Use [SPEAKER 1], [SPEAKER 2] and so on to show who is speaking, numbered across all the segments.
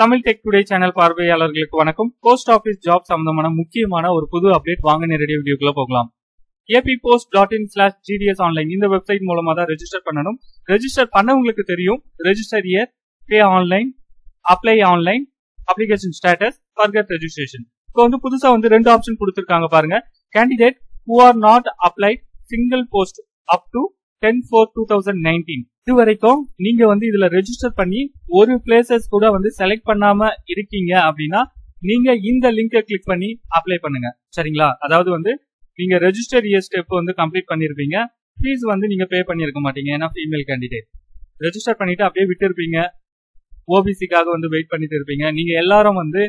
[SPEAKER 1] Tamil tech today channel பார்வையாளர்களுக்கு வணக்கம். Post office job சம்பந்தமான முக்கியமான ஒரு புது அப்டேட் வாங்க நேரடியாக வீடியோக்குள்ள போகலாம். AP post dot in slash GDS online இந்த வெப்சைட் மூலமா தான் ரெஜிஸ்டர் பண்ணணும். ரெஜிஸ்டர் பண்ணவங்களுக்கு தெரியும். Register here pay online apply online application status forgot registration இப்போ வந்து புதுசா வந்து ரெண்டு ஆப்ஷன் கொடுத்துருக்காங்க பாருங்க. Candidate who are not applied single post up to ten four two thousand nineteen இது வரைக்கும் நீங்க வந்து இதுல ரெஜிஸ்டர் பண்ணி ஒரு பிளேசஸ் கூட வந்து செலக்ட் பண்ணாம இருக்கீங்க அப்படின்னா நீங்க இந்த லிங்கை கிளிக் பண்ணி அப்ளை பண்ணுங்க. சரிங்களா? அதாவது வந்து நீங்க ரெஜிஸ்டர் இயர் ஸ்டெப் வந்து கம்ப்ளீட் பண்ணிருப்பீங்க. ஃபீஸ் வந்து நீங்க பே பண்ணிருக்க மாட்டீங்க. ஏன்னா ஃபீமேல் கேண்டிடேட் ரெஜிஸ்டர் பண்ணிட்டு அப்படியே விட்டுருப்பீங்க. ஓபிசிக்காக வந்து வெயிட் பண்ணிட்டு இருப்பீங்க. நீங்க எல்லாரும் வந்து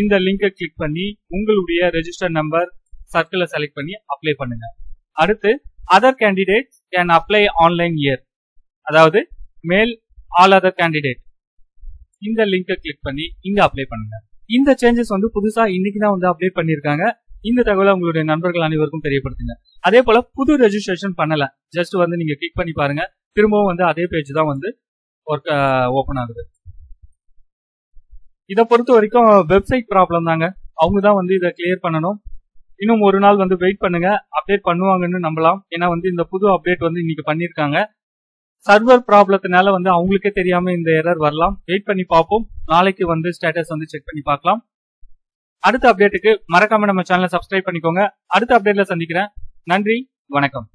[SPEAKER 1] இந்த லிங்கை கிளிக் பண்ணி உங்களுடைய ரெஜிஸ்டர் நம்பர் சர்க்கிளை செலக்ட் பண்ணி அப்ளை பண்ணுங்க. அடுத்து other candidate can apply online here அதாவது மேல் ஆல் அதர் கேண்டிடேட் இந்த லிங்கை கிளிக் பண்ணி இங்க அப்ளை பண்ணுங்க. இந்த சேஞ்சஸ் வந்து புதுசா இன்னைக்கு தான் வந்து அப்டேட் பண்ணிருக்காங்க. இந்த தகவலை உங்களுடைய நண்பர்கள் அனைவருக்கும் தெரியப்படுத்துங்க. அதே போல புது ரெஜிஸ்ட்ரேஷன் பண்ணல. ஜஸ்ட் வந்து நீங்க கிளிக் பண்ணி பாருங்க. திரும்பவும் வந்து அதே பேஜ் தான் வந்து ஒர்க் ஓபன் ஆகுது. இதை பொறுத்த வரைக்கும் வெப்சைட் ப்ராப்ளம் தாங்க. அவங்க தான் வந்து இதை கிளியர் பண்ணணும். இன்னும் ஒரு நாள் வந்து வெயிட் பண்ணுங்க. அப்டேட் பண்ணுவாங்கன்னு நம்பலாம். ஏன்னா வந்து இந்த புது அப்டேட் வந்து இன்னைக்கு பண்ணிருக்காங்க. சர்வர் ப்ராப்ளத்தினால வந்து அவங்களுக்கே தெரியாம இந்த எரர் வரலாம். வெயிட் பண்ணி பார்ப்போம். நாளைக்கு வந்து ஸ்டேட்டஸ் வந்து செக் பண்ணி பார்க்கலாம். அடுத்த அப்டேட்டுக்கு மறக்காம நம்ம சேனலை சப்ஸ்கிரைப் பண்ணிக்கோங்க. அடுத்த அப்டேட்ல சந்திக்கிறேன். நன்றி. வணக்கம்.